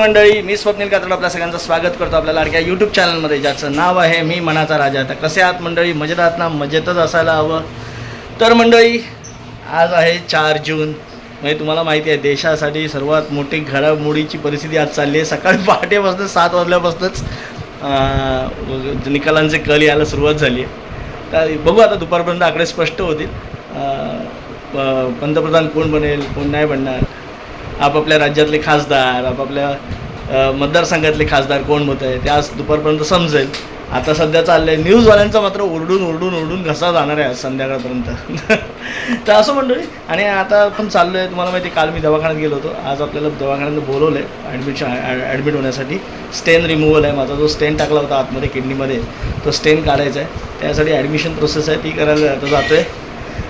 मंडळी मी स्वप्नील कातड आपल्या सगळ्यांचं स्वागत करतो आपल्या लाडक्या यूट्यूब चॅनलमध्ये ज्याचं नाव आहे मी मनाचा राजा. तर कसे आहात मंडळी? मजेत आहात ना? मजेतच असायला हवं. तर मंडळी आज आहे चार जून. म्हणजे तुम्हाला माहिती आहे देशासाठी सर्वात मोठी घडामोडीची परिस्थिती आज चालली आहे. सकाळी पहाटेपासून सात वाजल्यापासूनच निकालांचे कल यायला सुरुवात झाली आहे. तर बघू आता दुपारपर्यंत आकडे स्पष्ट होतील. प- पंतप्रधान कोण बनेल कोण नाही बनणार? आपापल्या राज्यातले खासदार आपापल्या मतदारसंघातले खासदार कोण होत आहे ते आज दुपारपर्यंत समजेल. आता सध्या चाललं आहे न्यूजवाल्यांचा मात्र ओरडून ओरडून ओरडून घसा जाणार आहे आज संध्याकाळपर्यंत. तर असं मंडळी आणि आता पण चाललो आहे तुम्हाला माहिती आहे, काल मी दवाखान्यात गेलो होतो. आज आपल्याला दवाखान्यात बोलवलं आहे ॲडमिशन ॲडमिट होण्यासाठी. स्टेन रिमूव्हल आहे माझा जो स्टेन टाकला होता आतमध्ये किडनीमध्ये तो स्टेन काढायचा आहे. त्यासाठी ॲडमिशन प्रोसेस आहे ती करायला आता जातो आहे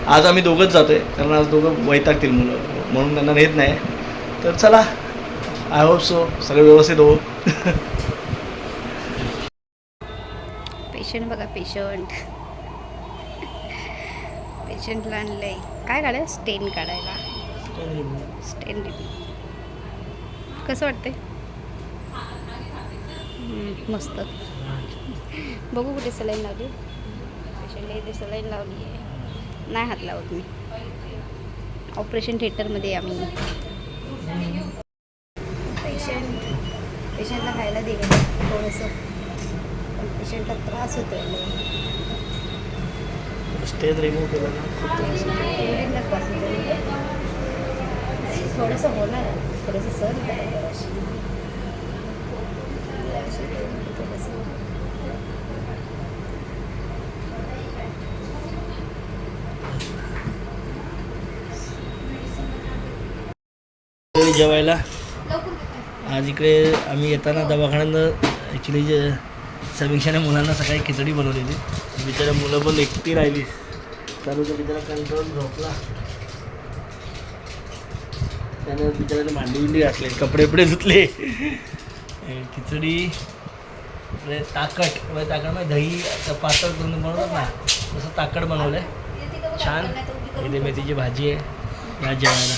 आज आम्ही दोघंच जातो आहे कारण आज दोघं वैतागतील मुलं म्हणून त्यांना नेत नाही. तर चला आय होप सो सगळं व्यवस्थित हो पेशंट बघा पेशंट पेशंटला आणलंय. काय काढाय स्टेन काढायला. स्टेन कसं वाटते मस्त. बघू कुठे सलाईन लावली. पेशंटला इथे सलाईन लावली आहे. नाही हात लावत मी. ऑपरेशन थिएटरमध्ये आम्ही. पेशंट पेशंटला खायला दिलं थोडंसं. पण पेशंटला त्रास होतो आहे स्टेज रिमूव्ह केलं ना त्रास होतो. थोडंसं होणार थोडंसं करा मंडळी जेवायला. आज इकडे आम्ही येताना दवाखान्यानं ॲक्च्युली जे समीक्षाने मुलांना सकाळी खिचडी बनवलेली. बिचाऱ्या मुलं पण एकटी राहिली. चालू तर बिचारा कंट्रोल झोपला. त्यानं बिचाराने भांडी बिंडी घातले कपडे बिपडे धुतले. खिचडी म्हणजे ताकट म्हणजे ताकट म्हणजे दही पातळ करून बनवतात ना तसं ताकट बनवलं आहे छान. इथे मेथीची भाजी आहे. या जेवायला.